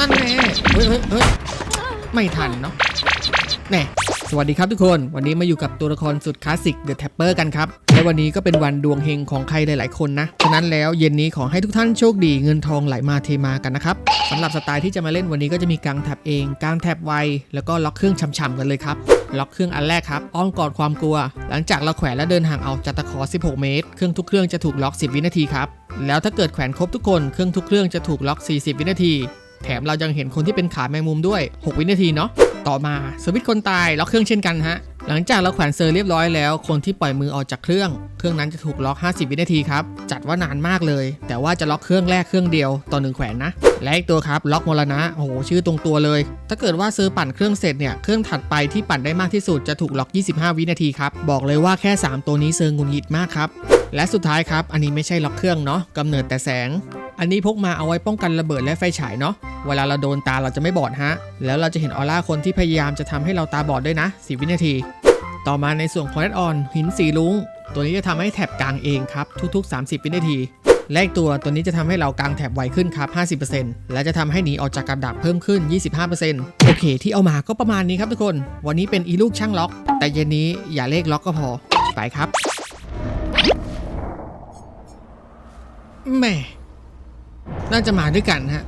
นั่นแน่เฮ้ยเฮ้ยเฮ้ยไม่ทันเนาะแน่สวัสดีครับทุกคน วันนี้มาอยู่กับตัวละครสุดคลาสสิก The Tapper กันครับ และวันนี้ก็เป็นวันดวงเฮงของใครหลาย ๆ คนนะ ฉะนั้นแล้วเย็นนี้ขอให้ทุกท่านโชคดีเงินทองไหลมาเทมากันนะครับสำหรับสไตล์ที่จะมาเล่นวันนี้ก็จะมีกางแท็บเองกางแท็บไว แล้วก็ล็อกเครื่องช่ำๆกันเลยครับ ล็อกเครื่องอันแรกครับ อ้อมกอดความกลัว หลังจากเราแขวนและเดินห่างออกจากตะขอ 16 เมตร เครื่องทุกเครื่องจะถูกล็อก 10 วินาทีครับ แล้วถ้าเกิดแขวนครบทุกคน เครื่องทุกเครื่องจะถูกล็อก 40 วินาที แถมเรายังเห็นคนที่เป็นขาแมงมุมด้วย 6 วินาทีเนาะต่อมาสวิตช์คนตายล็อกเครื่องเช่นกันฮะหลังจากเราแขวนเซอร์เรียบร้อยแล้ว คนที่ปล่อยมือออกจากเครื่อง เครื่องนั้นจะถูกล็อก 50 วินาทีครับ จัดว่านานมากเลย แต่ว่าจะล็อกเครื่องแรกเครื่องเดียวต่อหนึ่งแขวนนะ และอีกตัวครับล็อกมรณะ โอ้โห ชื่อตรงตัวเลย ถ้าเกิดว่าเซอร์ปั่นเครื่องเสร็จเนี่ย เครื่องถัดไปที่ปั่นได้มากที่สุดจะถูกล็อก 25 วินาทีครับ บอกเลยว่าแค่ 3 ตัวนี้เซอร์งุนหงิดมากครับ และสุดท้ายครับ อันนี้ไม่ใช่ล็อกเครื่องเนาะกำเนิดแต่แสง อันนี้พกมาเอาไว้ป้องกันระเบิดและไฟฉายเนาะ เวลาเราโดนตาเราจะไม่บอดฮะ แล้วเราจะเห็นออร่าคนที่พยายามจะทำให้เราตาบอดด้วยนะ 10 วินาที ต่อมาในส่วนของแอดออนหินสีลุง ตัวนี้จะทำให้แถบกลางเองครับทุกๆ 30 วินาทีและอีกตัวตัวนี้จะทำให้เรากางแถบไวขึ้นครับ 50%และจะทำให้หนีออกจากกับดักเพิ่มขึ้น 25%โอเค ที่เอามาก็ประมาณนี้ครับทุกคน วันนี้เป็นอีลูกช่างล็อก แต่เย็นนี้อย่าเลขล็อกก็พอ ไปครับแม่ น่าจะมาด้วยกันฮะ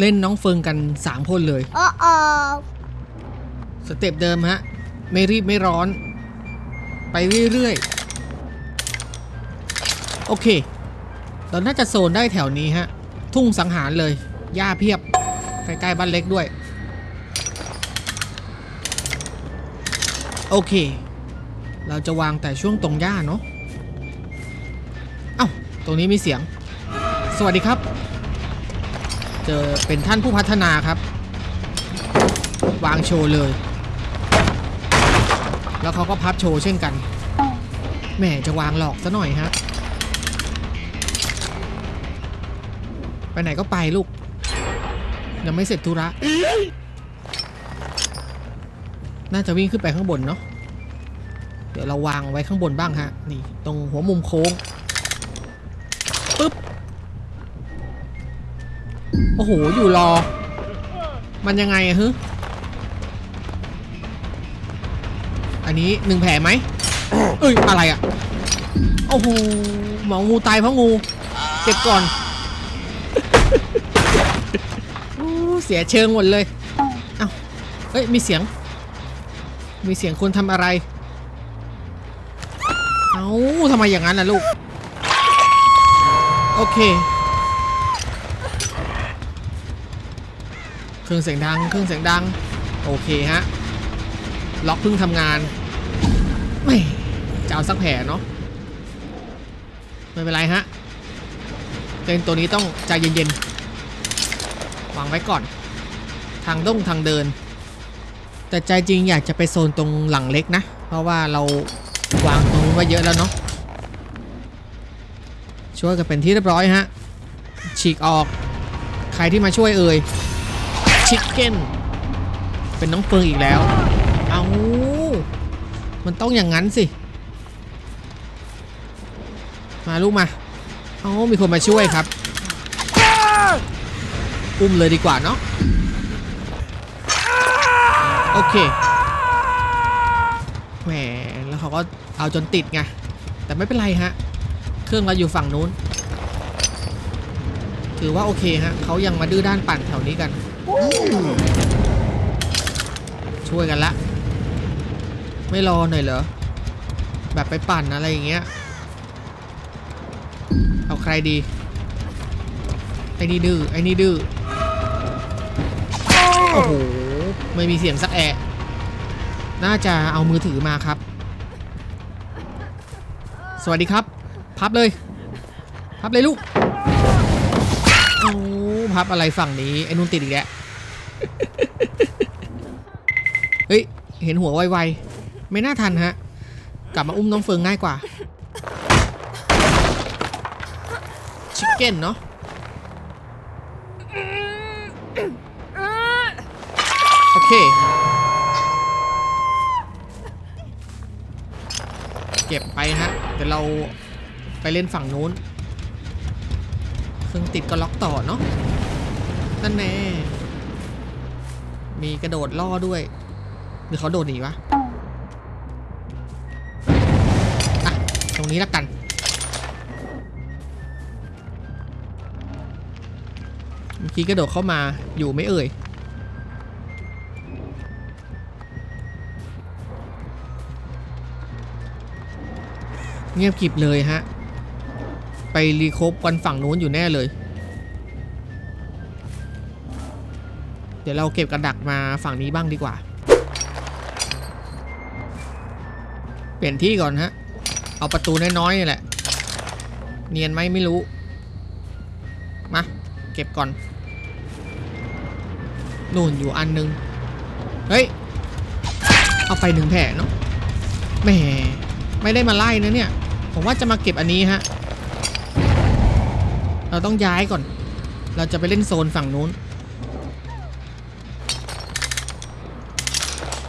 เล่นน้องเฟิงกัน3คนเลยโอ้โอสเต็ปเดิมฮะ ไม่รีบไม่ร้อน ไปเรื่อยๆ โอเค เราน่าจะโซนได้แถวนี้ฮะ ทุ่งสังหารเลยหญ้าเพียบ ใกล้ๆบ้านเล็กด้วย โอเค เราจะวางแต่ช่วงตรงหญ้าเนาะ เอ้า ตรงนี้มีเสียง สวัสดีครับ เจอเป็นท่านผู้พัฒนาครับ วางโชว์เลย แล้วเขาก็พับโชว์เช่นกันแหมจะวางหลอกซะหน่อยฮะไปไหนก็ไปลูก ยังไม่เสร็จธุระ น่าจะวิ่งขึ้นไปข้างบนเนาะเดี๋ยวเราวางไว้ข้างบนบ้างฮะ นี่ ตรงหัวมุมโค้ง อ้โห อยู่รอ มันยังไงอะฮึอันนี้หนึ่งแผลไหมเอ้ย อะไรอะโอ้โห หมองูตายเพราะงูเก็บก่อนโอ้เสียเชิงหมดเลย เอ้า เฮ้ย มีเสียง มีเสียงคนทำอะไร เอ้าทำไมอย่างนั้นล่ะลูก โอเค เค รื่องเสียงดัง เครื่องเสียงดัง โอเคฮะ ล็อกเพิ่งทำงาน ไม่จะเอาสักแผลเนาะ ไม่เป็นไรฮะเต้นตัวนี้ต้องใจเย็นๆ วางไว้ก่อน ทางด้งทางเดิน แต่ใจจริงอยากจะไปโซนตรงหลังเล็กนะ เพราะว่าเราวางตรงนู้นไว้เยอะแล้วเนาะ ช่วยกันเป็นที่เรียบร้อยฮะ ฉีกออก ใครที่มาช่วยเอ่ย ชิคเก้นเป็นน้องเฟิงอีกแล้ว เอามันต้องอย่างนั้นสิ มาลูกมา เอามีคนมาช่วยครับ อุ้มเลยดีกว่าเนาะ โอเค แหม แล้วเขาก็เอาจนติดไง แต่ไม่เป็นไรฮะ เครื่องเราอยู่ฝั่งนู้น ถือว่าโอเคฮะ เขายังมาดื้อด้านปั่นแถวนี้กัน ช่วยกันละ ไม่รอหน่อยเหรอ แบบไปปั่นอะไรอย่างเงี้ย เอาใครดี ไอ้นี่ดื้อ ไอ้นี่ดื้อ โอ้โห ไม่มีเสียงสักแอะน่าจะเอามือถือมาครับ สวัสดีครับ พับเลย พับเลยลูก พับอะไรฝั่งนี้ไอ้นุ่นติดอีกแล้วเฮ้ยเห็นหัวไวๆไม่น่าทันฮะ กลับมาอุ้มน้องเฟิงง่ายกว่าชิคเก้นเนาะโอเค เก็บไปฮะเดี๋ยวเราไปเล่นฝั่งนู้น เครื่องติดก็ล็อกต่อเนาะนั่นแน่มีกระโดดล่อด้วย หรือเขาโดดหนีวะอะตรงนี้ละกันเมื่อกี้กระโดดเข้ามาอยู่ไม่เอ่ยเงียบกริบเลยฮะ ไปรีโคบกันฝั่งนู้นอยู่แน่เลย เดี๋ยวเราเก็บกระดักมาฝั่งนี้บ้างดีกว่า เปลี่ยนที่ก่อนฮะ เอาประตูน้อยๆนี่แหละ เนียนไหมไม่รู้ มา เก็บก่อน นู่นอยู่อันนึง เฮ้ย เอาไปหนึ่งแผลเนาะแหมไม่ได้มาไล่นะเนี่ย ผมว่าจะมาเก็บอันนี้ฮะ เราต้องย้ายก่อน เราจะไปเล่นโซนฝั่งนู้น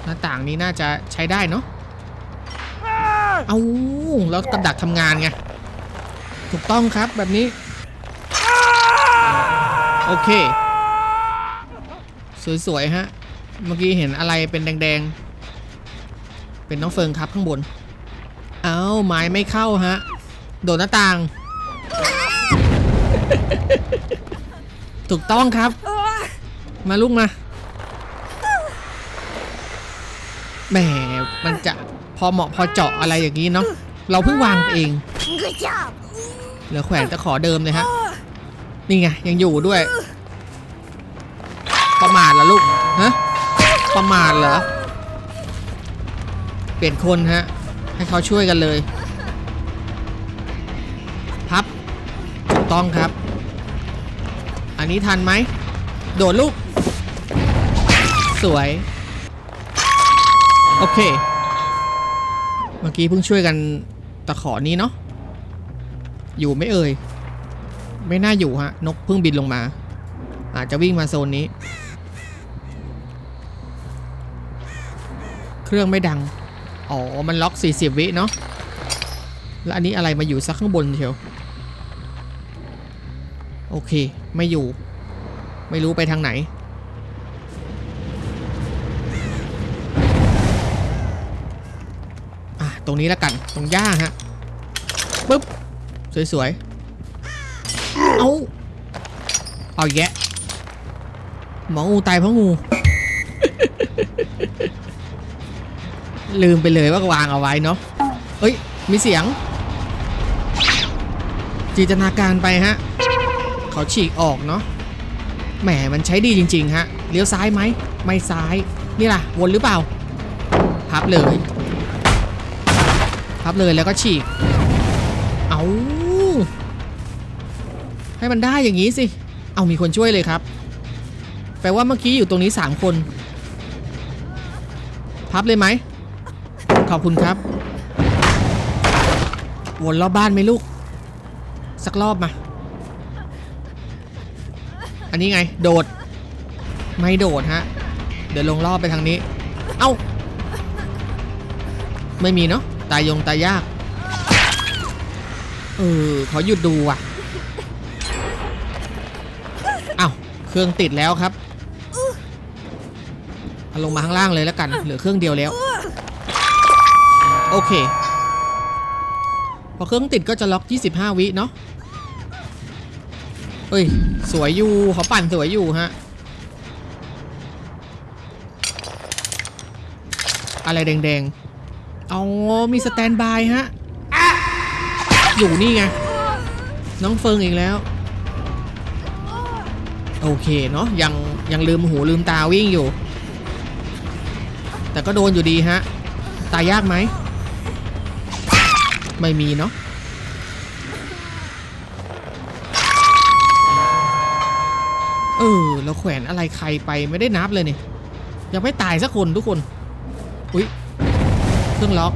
หน้าต่างนี้น่าจะใช้ได้เนาะ เอาแล้วกระดักทำงานไง ถูกต้องครับแบบนี้ โอเค สวยๆฮะ เมื่อกี้เห็นอะไรเป็นแดงๆ เป็นน้องเฟิงครับข้างบน เอาไม้ไม่เข้าฮะ โดดหน้าต่าง ถูกต้องครับ มาลูกมาแหมมันจะพอเหมาะพอเจาะอะไรอย่างนี้เนาะเราเพิ่งวางเองเหลือแขวนตะขอเดิมเลยฮะนี่ไงยังอยู่ด้วย ประมาทเหรอลูกฮะประมาทเหรอเปลี่ยนคนฮะ ให้เขาช่วยกันเลย พับถูกต้องครับ อันนี้ทันไหม โดดลูก สวย โอเค เมื่อกี้เพิ่งช่วยกันตะขอนี้เนาะ อยู่ไม่เอ่ย ไม่น่าอยู่ฮะ นกเพิ่งบินลงมา อาจจะวิ่งมาโซนนี้ เครื่องไม่ดัง อ๋อ มันล็อก 40 วิเนาะ แล้วอันนี้อะไรมาอยู่สักข้างบนเชียวโอเค ไม่อยู่ ไม่รู้ไปทางไหน อะ ตรงนี้แล้วกัน ตรงหญ้าฮะ ปึ๊บ สวยๆ เอาเอาแยะ หมองูตายเพราะงู ลืมไปเลยว่าวางเอาไว้เนาะ เอ้ย มีเสียง จินตนาการไปฮะ เขาฉีกออกเนาะแหมมันใช้ดีจริง ๆ ฮะ เลี้ยวซ้ายไหม ไม่ซ้าย นี่ล่ะ วนหรือเปล่า พับเลย พับเลยแล้วก็ฉีก เอาให้มันได้อย่างนี้สิ เอามีคนช่วยเลยครับ แปลว่าเมื่อกี้อยู่ตรงนี้สามคน พับเลยไหม ขอบคุณครับ วนรอบบ้านไหมลูก สักรอบมา อันนี้ไง โดด ไม่โดดฮะ เดี๋ยวลงรอบไปทางนี้ เอ้า ไม่มีเนาะ ตายยงตายยาก เออขอหยุดดูอะ เอ้า เครื่องติดแล้วครับเอาลงมาข้างล่างเลยแล้วกัน เหลือเครื่องเดียวแล้ว โอเค พอเครื่องติดก็จะล็อก 25 วิเนาะ เฮ้ย สวยอยู่เขาปั่นสวยอยู่ฮะ อะไรแดงๆอ๋อมีสแตนบายฮะ อยู่นี่ไง น้องเฟิงอีกแล้ว โอเคเนาะยังยังลืมหูลืมตาวิ่งอยู่ แต่ก็โดนอยู่ดีฮะ ตายยากไหม ไม่มีเนาะ เราแขวนอะไรใครไปไม่ได้นับเลยเนี่ยยังไม่ตายสักคนทุกคน อุ๊ยเครื่องล็อก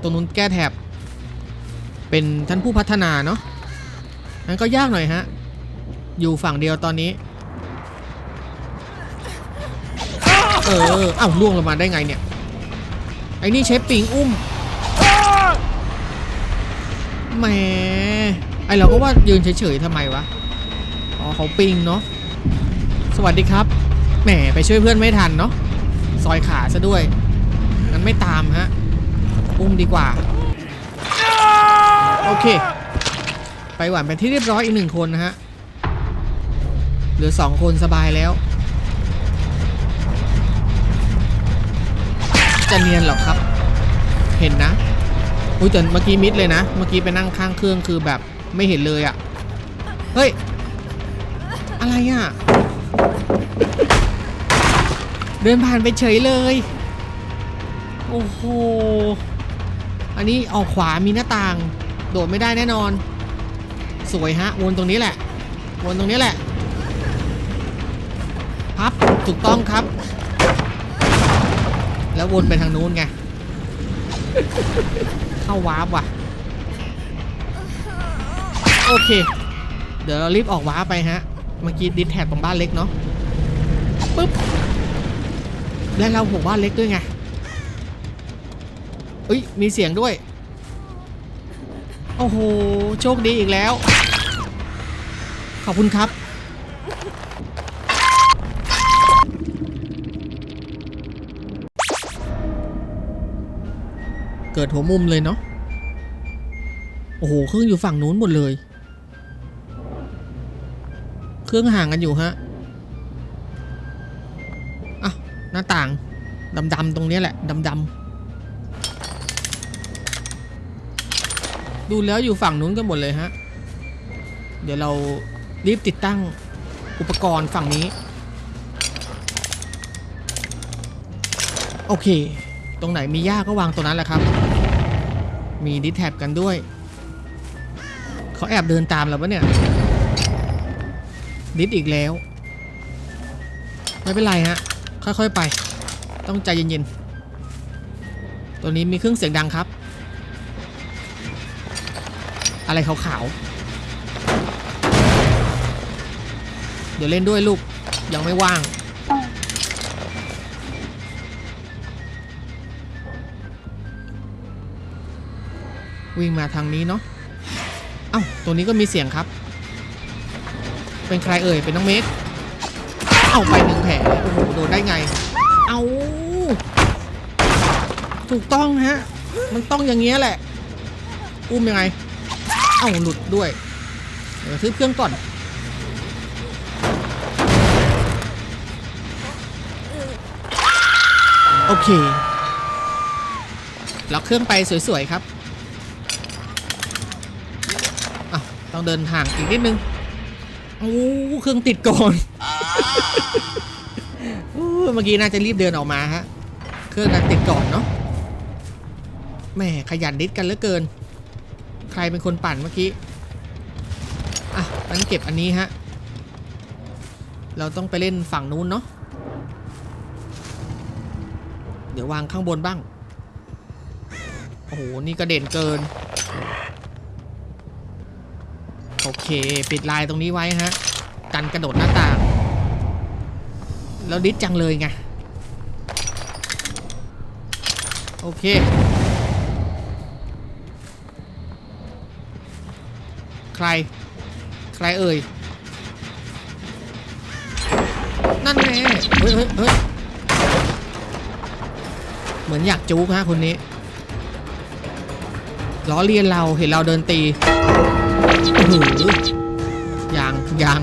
ตรงนู้นแก้แถบ เป็นท่านผู้พัฒนาเนาะงั้นก็ยากหน่อยฮะ อยู่ฝั่งเดียวตอนนี้ เออเอ้าล่วงลงมาได้ไงเนี่ย ไอ้นี่เชฟปิงอุ้มแหมไอเราก็ว่ายืนเฉยๆทำไมวะ อ๋อเขาปิงเนาะ วัสดีครับ แหมไปช่วยเพื่อนไม่ทันเนาะ ซอยขาซะด้วยงั้นไม่ตามฮะ อุ้มดีกว่า โอเค ไปหวานเป็นที่เรียบร้อยอีกหนึ่งคนนะฮะ เหลือสองคนสบายแล้ว จะเนียนหรอครับ เห็นนะอุ้ยแต่เมื่อกี้มิดเลยนะ เมื่อกี้ไปนั่งข้างเครื่องคือแบบไม่เห็นเลยอะ่ะ เฮ้ย อะไรอะ่ะ เดินผ่านไปเฉยเลย โอ้โห อันนี้ออกขวามีหน้าต่าง โดดไม่ได้แน่นอน สวยฮะ วนตรงนี้แหละ วนตรงนี้แหละ พับ ถูกต้องครับ แล้ววนไปทางนู้นไง เข้าวาร์ปว่ะ โอเค เดี๋ยวเรารีบออกวาร์ปไปฮะ เมื่อกี้ดิสแท็กตรงบ้านเล็กเนาะ ปึ๊บและเราหัวบ้านเล็กด้วยไงเอ้ยมีเสียงด้วย โอ้โห โชคดีอีกแล้ว ขอบคุณครับ เกิดหัวมุมเลยเนาะโอ้โห เครื่องอยู่ฝั่งนู้นหมดเลย เครื่องห่างกันอยู่ฮะ หน้าต่างดำๆตรงนี้แหละดำๆดูแล้วอยู่ฝั่งนู้นกันหมดเลยฮะ เดี๋ยวเรารีบติดตั้งอุปกรณ์ฝั่งนี้ โอเค ตรงไหนมีหญ้าก็วางตรงนั้นแหละครับ มีดิแท็บกันด้วย เขาแอบเดินตามเราปะเนี่ย ดิสอีกแล้ว ไม่เป็นไรฮะ ค่อยๆไป ต้องใจเย็นๆ ตัวนี้มีเครื่องเสียงดังครับ อะไรขาวๆ เดี๋ยวเล่นด้วยลูก ยังไม่ว่าง วิ่งมาทางนี้เนาะ เอ้า ตัวนี้ก็มีเสียงครับ เป็นใครเอ่ย เป็นน้องเมก เอาไปหนึ่งแผลโอ้โหโดนได้ไง เอาถูกต้องฮะ มันต้องอย่างเงี้ยแหละ อุ้มยังไง เอ้าหลุดด้วย เดี๋ยวซื้อเครื่องก่อนโอเค ล็อกเครื่องไปสวยๆครับอะต้องเดินห่างอีกนิดนึง โอ้ เครื่องติดก่อน อู้เมื่อกี้น่าจะรีบเดินออกมาฮะ เครื่องนั้นติดก่อนเนาะแหม่ขยันดิดกันเหลือเกิน ใครเป็นคนปั่นเมื่อกี้ อะงั้นเก็บอันนี้ฮะ เราต้องไปเล่นฝั่งนู้นเนาะ เดี๋ยววางข้างบนบ้าง โอ้โห นี่กระเด่นเกิน โอเค ปิดลายตรงนี้ไว้ฮะ กันกระโดดหน้าต่าง แล้วดิสจังเลยไง โอเค ใคร ใครเอ่ย นั่นแน่เฮ้ยเฮ้ยเฮ้ยเหมือนอยากจู๊กฮะคนนี้ล้อเลียนเราเห็นเราเดินตีโอ้โหยังยังยัง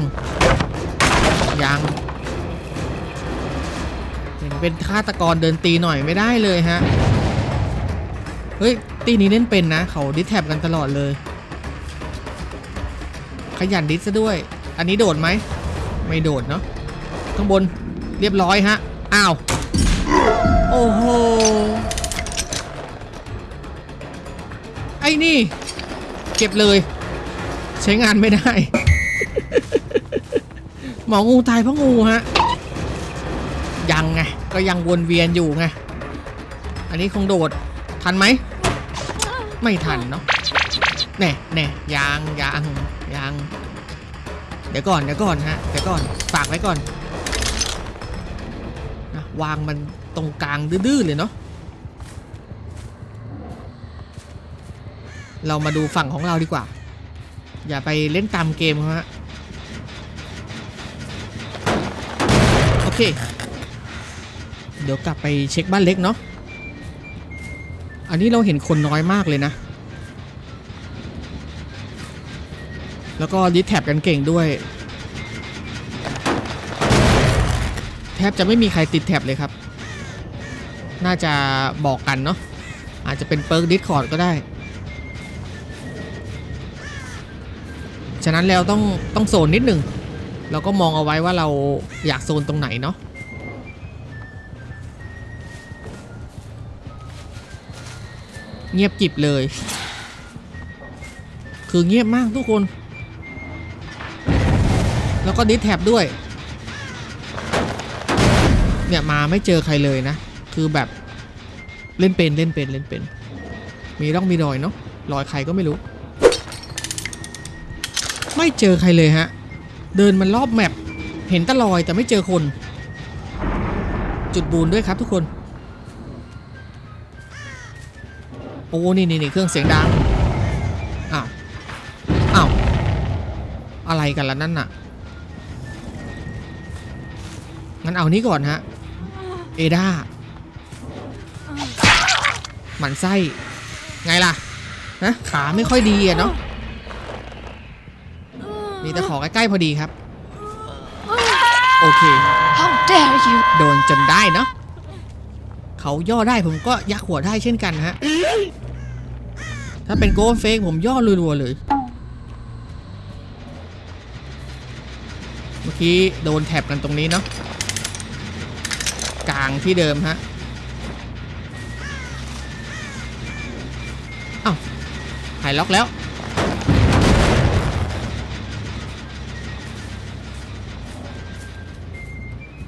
เห็นเป็นฆาตกรเดินตีหน่อยไม่ได้เลยฮะ เฮ้ย ตีนี้เล่นเป็นนะ เขาดิสแท็บกันตลอดเลย ขยันดิสซะด้วย อันนี้โดดไหม ไม่โดดเนาะ ข้างบนเรียบร้อยฮะ อ้าว โอ้โห ไอ้นี่ เก็บเลย ใช้งานไม่ได้ หมองูตายเพราะงูฮะยังไง ก็ยังวนเวียนอยู่ไง อันนี้คงโดดทันไหม ไม่ทันเนาะแน่แน่ยังยังยังเดี๋ยวก่อนเดี๋ยวก่อนฮะเดี๋ยวก่อนฝากไว้ก่อนนะวางมันตรงกลางดื้อเลยเนาะเรามาดูฝั่งของเราดีกว่า อย่าไปเล่นตามเกมเขาฮะเค เดี๋ยวกลับไปเช็คบ้านเล็กเนาะ อันนี้เราเห็นคนน้อยมากเลยนะ แล้วก็ดิสแท็บกันเก่งด้วย แทบจะไม่มีใครติดแท็บเลยครับ น่าจะบอกกันเนาะ อาจจะเป็นเปิร์กดิสคอร์ดก็ได้ ฉะนั้นแล้วต้องต้องโซนนิดหนึ่งเราก็มองเอาไว้ว่าเราอยากโซนตรงไหนเนาะ เงียบกิบเลย คือเงียบมากทุกคน แล้วก็ดิสแท็บด้วย เนี่ยมาไม่เจอใครเลยนะ คือแบบเล่นเป็นเล่นเป็นเล่นเป็น มีร่องมีรอยเนาะรอยใครก็ไม่รู้ ไม่เจอใครเลยฮะ เดินมันรอบแมปเห็นตะลอยแต่ไม่เจอคน จุดบูนด้วยครับทุกคน โอ้นี่นี่นี่เครื่องเสียงดังอ้าวอ้าวอะไรกันล่ะนั่นน่ะงั้นเอานี้ก่อนฮะเอดาหมันไส้ไงล่ะนะขาไม่ค่อยดีอะเนาะมีแต่ขอใกล้ๆพอดีครับ โอเค How dare you! โดนจนได้เนาะ เขาย่อได้ผมก็ยักหัวได้เช่นกันฮะ ถ้าเป็นโกลเฟกผมย่อรัวๆเลย เมื่อกี้โดนแท็บกันตรงนี้เนาะกลางที่เดิมฮะเอ้าหายล็อกแล้ว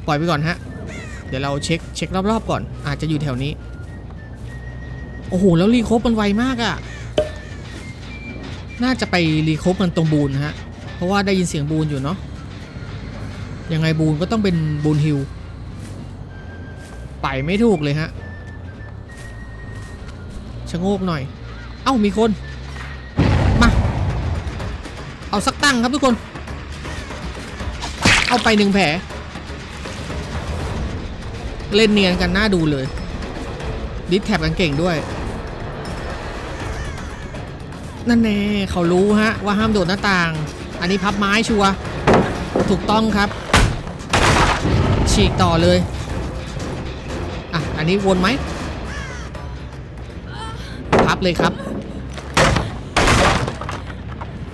ปล่อยไปก่อนฮะ เดี๋ยวเราเช็คเช็ครอบๆก่อน อาจจะอยู่แถวนี้ โอ้โห แล้วรีโคบมันไวมากอะ่ะ น่าจะไปรีโคบมันตรงบูนฮะ เพราะว่าได้ยินเสียงบูนอยู่เนาะ ยังไงบูนก็ต้องเป็นบูนฮิลไปไม่ถูกเลยฮะชะโงกหน่อย เอ้ามีคน มา เอาสักตั้งครับทุกคน เอาไปหนึ่งแผล เล่นเนียนกันน่าดูเลย ดิสแท็บกันเก่งด้วย นั่นแน่เขารู้ฮะ ว่าห้ามโดดหน้าต่าง อันนี้พับไม้ชัวถูกต้องครับ ฉีกต่อเลย อะ อันนี้วนไหม พับเลยครับ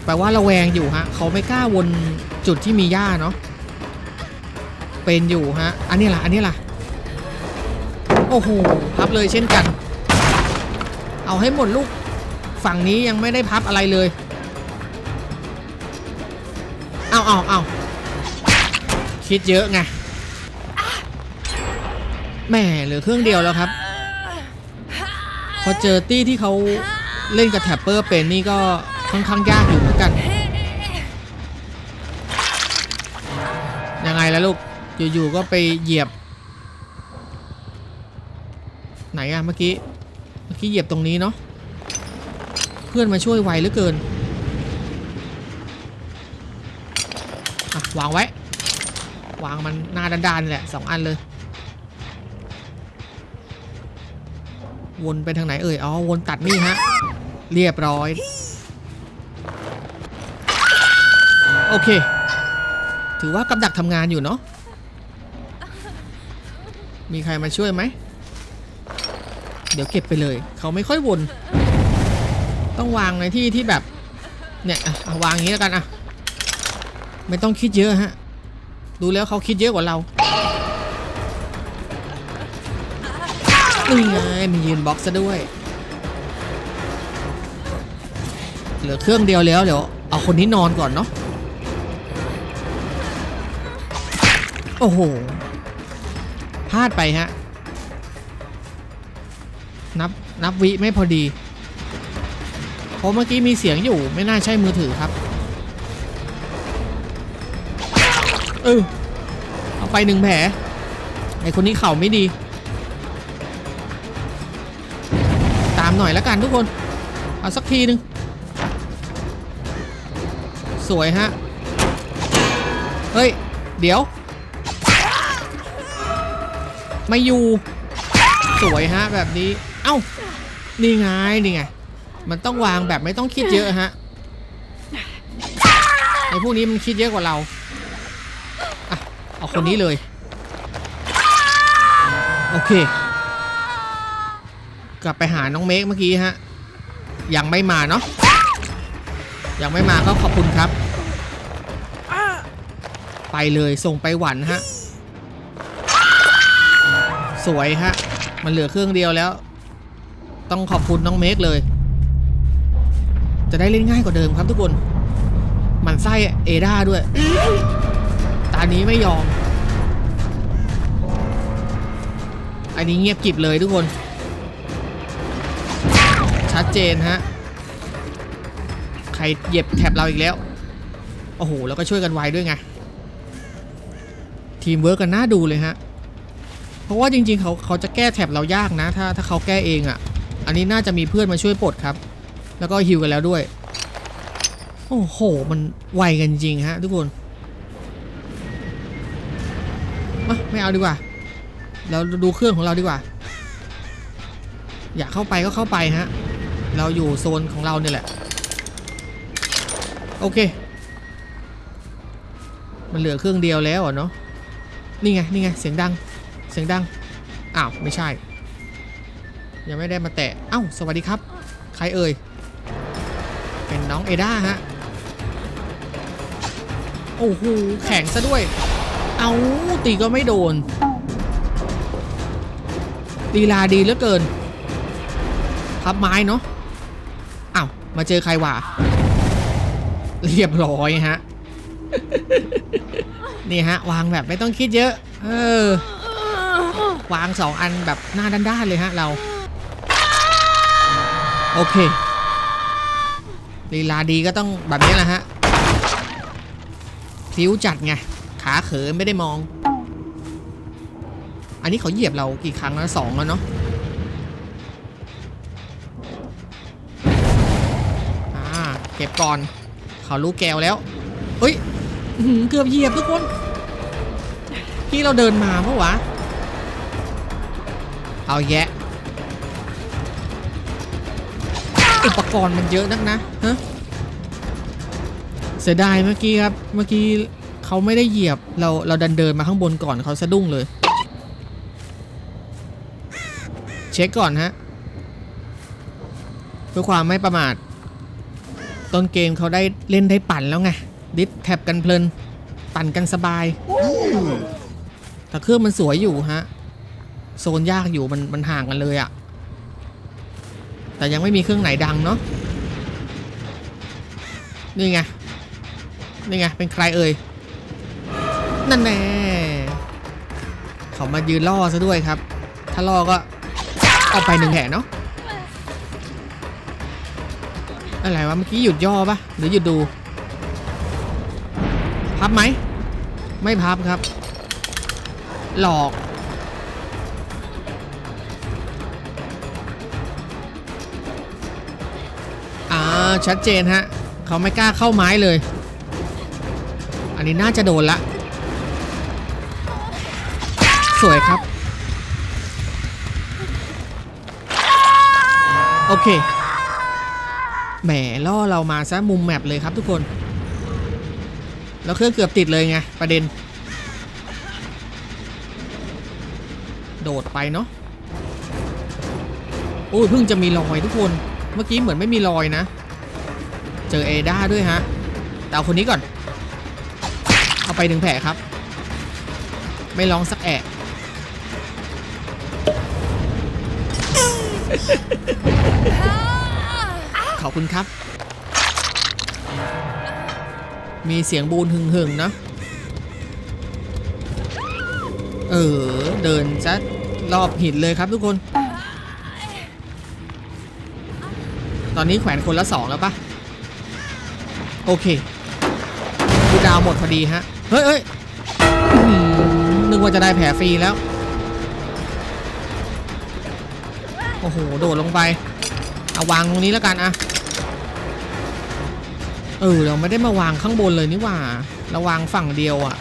แปลว่าระแวงอยู่ฮะ เขาไม่กล้าวนจุดที่มีหญ้าเนาะเป็นอยู่ฮะ อันนี้ล่ะ อันนี้ล่ะ อ้โหพับเลยเช่นกัน เอาให้หมดลูกฝั่งนี้ยังไม่ได้พับอะไรเลยเอาเอาเอาคิดเยอะไงแหม่เหลือเครื่องเดียวแล้วครับ พอเจอตี้ที่เขาเล่นกับแท็ปเปอร์เป็นนี่ก็ค่อนข้างยากอยู่เหมือนกัน ยังไงล่ะลูก อยู่ๆก็ไปเหยียบ ไหน อะเมื่อกี้ เมื่อกี้เหยียบตรงนี้เนาะ เพื่อนมาช่วยไวเหลือเกินอะวางไว้ วางมันหน้าด้านๆแหละสองอันเลย วนไปทางไหนเอ่ย อ๋อ วนตัดนี่ฮะ เรียบร้อย โอเค ถือว่ากับดักทำงานอยู่เนาะมีใครมาช่วยไหม เดี๋ยวเก็บไปเลย เขาไม่ค่อยวน ต้องวางในที่ที่แบบ เนี่ยเอาวางอย่างนี้แล้วกันอะ ไม่ต้องคิดเยอะฮะ ดูแล้วเขาคิดเยอะกว่าเรานี่ไงมียืนบล็อกซะด้วย เหลือเครื่องเดียวแล้วเดี๋ยวเอาคนนี้นอนก่อนเนาะ โอ้โห พลาดไปฮะ นับวิไม่พอดีเพราะเมื่อกี้มีเสียงอยู่ไม่น่าใช่มือถือครับ เออเอาไปหนึ่งแผลไอคนนี้เข่าไม่ดี ตามหน่อยแล้วกันทุกคน เอาสักทีหนึ่งสวยฮะ เฮ้ย เดี๋ยว ไม่อยู่ สวยฮะแบบนี้ เอ้า นี่ไงนี่ไง มันต้องวางแบบไม่ต้องคิดเยอะฮะไอ้พวกนี้มันคิดเยอะกว่าเราอะเอาคนนี้เลย โอเค กลับไปหาน้องเมกเมื่อกี้ฮะ ยังไม่มาเนาะ ยังไม่มาก็ขอบคุณครับ ไปเลยส่งไปหวันฮะ สวยฮะ มันเหลือเครื่องเดียวแล้ว ต้องขอบคุณน้องเมกเลย จะได้เล่นง่ายกว่าเดิมครับทุกคน มันไส้เอด้าด้วย ตานี้ไม่ยอม อันนี้เงียบกิบเลยทุกคน ชัดเจนฮะ ใครเหยียบแท็บเราอีกแล้ว โอ้โห แล้วก็ช่วยกันไวด้วยไง ทีมเวิร์กกันน่าดูเลยฮะเพราะว่าจริงๆเขาเขาจะแก้แท็บเรายากนะ ถ้าถ้าเขาแก้เองอะ่ะ อันนี้น่าจะมีเพื่อนมาช่วยปลดครับ แล้วก็ฮิวกันแล้วด้วย โอ้โห มันไวกันจริงฮะทุกคนไม่เอาดีกว่า เราดูเครื่องของเราดีกว่า อยากเข้าไปก็เข้าไปฮะ เราอยู่โซนของเราเนี่ยแหละ โอเค มันเหลือเครื่องเดียวแล้วเหรอเนาะ นี่ไง นี่ไง เสียงดัง เสียงดัง อ้าว ไม่ใช่ ยังไม่ได้มาแตะ เอ้า สวัสดีครับ ใครเอ่ย เป็นน้องเอด้าฮะ โอ้โห แข็งซะด้วย เอาตีก็ไม่โดนลีลาดีเหลือเกิน พับไม้เนาะอ้าว มาเจอใครวะ เรียบร้อยฮะ นี่ฮะ วางแบบไม่ต้องคิดเยอะ เออวางสองอันแบบหน้าด้านๆเลยฮะเรา โอเคลีลาดีก็ต้องแบบนี้แหละฮะพลิ้วจัดไง ขาเขินไม่ได้มอง อันนี้เขาเหยียบเรากี่ครั้งแล้วสองแล้วเนาะอ่าเก็บก่อน เขารู้แก้วแล้ว เฮ้ย เกือบเหยียบทุกคน ที่เราเดินมาเพราะวะ เอาแยะ อุปกรณ์มันเยอะนักนะฮะเสียดายเมื่อกี้ครับ เมื่อกี้เขาไม่ได้เหยียบเราเราดันเดินมาข้างบนก่อนเขาสะดุ้งเลย เช็คก่อนฮะเพื่อความไม่ประมาท ต้นเกมเขาได้เล่นได้ปั่นแล้วไง ดิฟแท็บกันเพลิน ปั่นกันสบายแต่เครื่องมันสวยอยู่ฮะ โซนยากอยู่มันมันห่างกันเลยอะ แต่ยังไม่มีเครื่องไหนดังเนาะนี่ไงนี่ไงเป็นใครเอ่ยนั่นแน่เขามายืนล่อซะด้วยครับ ถ้าล่อก็เอาไปหนึ่งแผลเนาะอะไรวะเมื่อกี้หยุดย่อปะหรือหยุดดู พับไหม ไม่พับครับ หลอก อชัดเจนฮะเขาไม่กล้าเข้าไม้เลย อันนี้น่าจะโดนละ สวยครับ โอเค แหมล่อเรามาซะมุมแมปเลยครับทุกคน แล้วเครื่องเกือบติดเลยไง ประเด็น โดดไปเนาะโอ้ยเพิ่งจะมีรอยทุกคน เมื่อกี้เหมือนไม่มีรอยนะ จอเอด้าด้วยฮะแต่เอาคนนี้ก่อน เอาไปหนึ่งแผลครับ ไม่ร้องสักแอะขอบคุณครับ มีเสียงบูนหึ่งๆเนอะเออ เดินซะรอบหินเลยครับทุกคน ตอนนี้แขวนคนละสองแล้วปะ โอเคคูดาวหมดพอดีฮะ เฮ้ยเฮ้ยหนึกว่าจะได้แผลฟรีแล้ว โอ้โห โดดลงไป เอาวางตรงนี้แล้วกันอะเออ เราไม่ได้มาวางข้างบนเลยนี่หว่า เราวางฝั่งเดียวอะ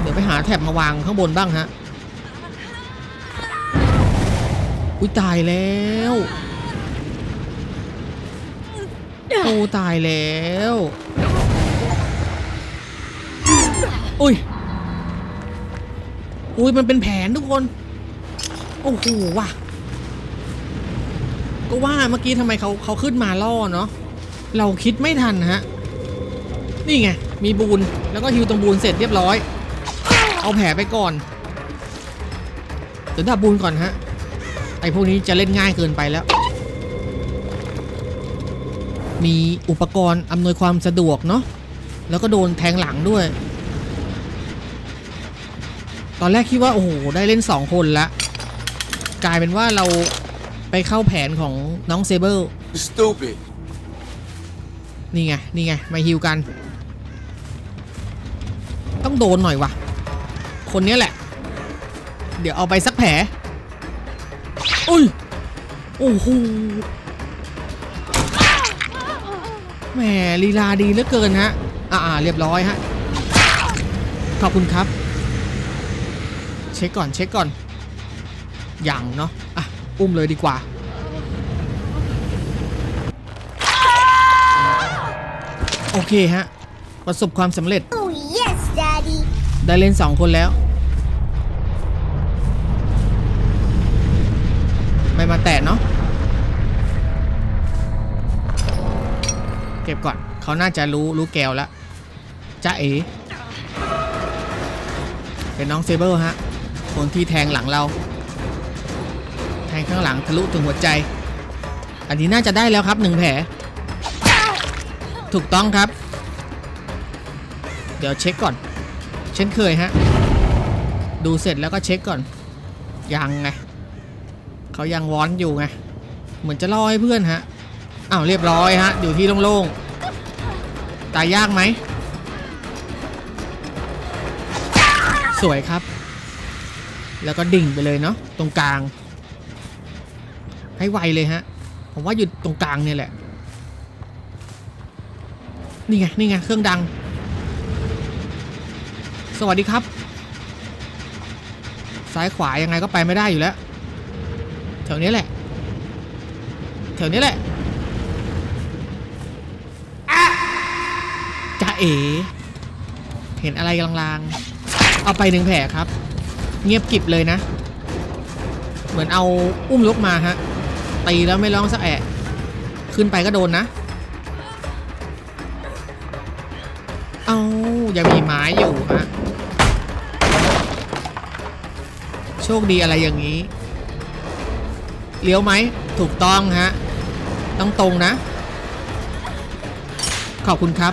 เดี๋ยวไปหาแถบมาวางข้างบนบ้างฮะ อุ้ยตายแล้ว โอ้ตายแล้ว อุ้ย อุ้ยมันเป็นแผนทุกคน โอ้โหว่ะ ก็ว่าเมื่อกี้ทำไมเขาเขาขึ้นมาล่อเนาะ เราคิดไม่ทันฮะ นี่ไง มีบูน แล้วก็ฮิวตรงบูนเสร็จเรียบร้อย เอาแผลไปก่อน เดี๋ยวดับบูนก่อนฮะ ไอพวกนี้จะเล่นง่ายเกินไปแล้ว มีอุปกรณ์อำนวยความสะดวกเนาะแล้วก็โดนแทงหลังด้วย ตอนแรกคิดว่า โอ้โห ได้เล่น 2 คนละ กลายเป็นว่าเราไปเข้าแผนของน้องเซเบิล You stupid. นี่ไง นี่ไง มาฮิวกัน ต้องโดนหน่อยวะคนเนี้ยแหละ เดี๋ยวเอาไปสักแผลอุ้ย โอ้โห แหมลีลาดีเหลือเกินฮะ อ่าๆเรียบร้อยฮะ ขอบคุณครับ เช็คก่อนเช็คก่อนอย่างเนาะ อะ อุ้มเลยดีกว่า โอเคฮะ ประสบความสำเร็จ Oh, yes, Daddy. ได้เล่นสองคนแล้ว ไม่มาแตะเนาะ เขาน่าจะรู้รู้แกวแล้วจ้าเอ๋เป็นน้องเซเบิลฮะ คนที่แทงหลังเรา แทงข้างหลังทะลุถึงหัวใจ อันนี้น่าจะได้แล้วครับหนึ่งแผล ถูกต้องครับ เดี๋ยวเช็คก่อน เช่นเคยฮะ ดูเสร็จแล้วก็เช็คก่อน ยังไง เขายังวอนอยู่ไง เหมือนจะล่อให้เพื่อนฮะ อ้าวเรียบร้อยฮะ อยู่ที่โล่งๆ ตายยากไหม สวยครับ แล้วก็ดิ่งไปเลยเนาะตรงกลาง ให้ไวเลยฮะ ผมว่าอยู่ตรงกลางเนี่ยแหละ นี่ไง นี่ไง เครื่องดัง สวัสดีครับ ซ้ายขวายังไงก็ไปไม่ได้อยู่แล้ว แถวนี้แหละ แถวนี้แหละ เอ๋เห็นอะไรลางๆ เอาไปหนึ่งแผลครับ เงียบกิบเลยนะ เหมือนเอาอุ้มลกมาฮะ ตีแล้วไม่ร้องสักแอะ ขึ้นไปก็โดนนะ เอายังมีไม้อยู่ฮะ โชคดีอะไรอย่างนี้ เลี้ยวไหม ถูกต้องฮะ ต้องตรงนะ ขอบคุณครับ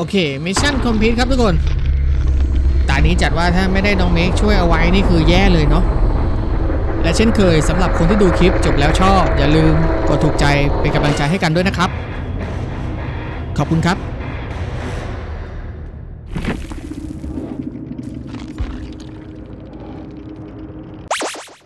โอเคมิชชั่นคอมพิวต์ครับทุกคนตอนนี้จัดว่าถ้าไม่ได้น้องเมคช่วยเอาไว้นี่คือแย่เลยเนาะและเช่นเคยสำหรับคนที่ดูคลิปจบแล้วชอบ อย่าลืมกดถูกใจเป็นกำลังใจให้กันด้วยนะครับ ขอบคุณครับ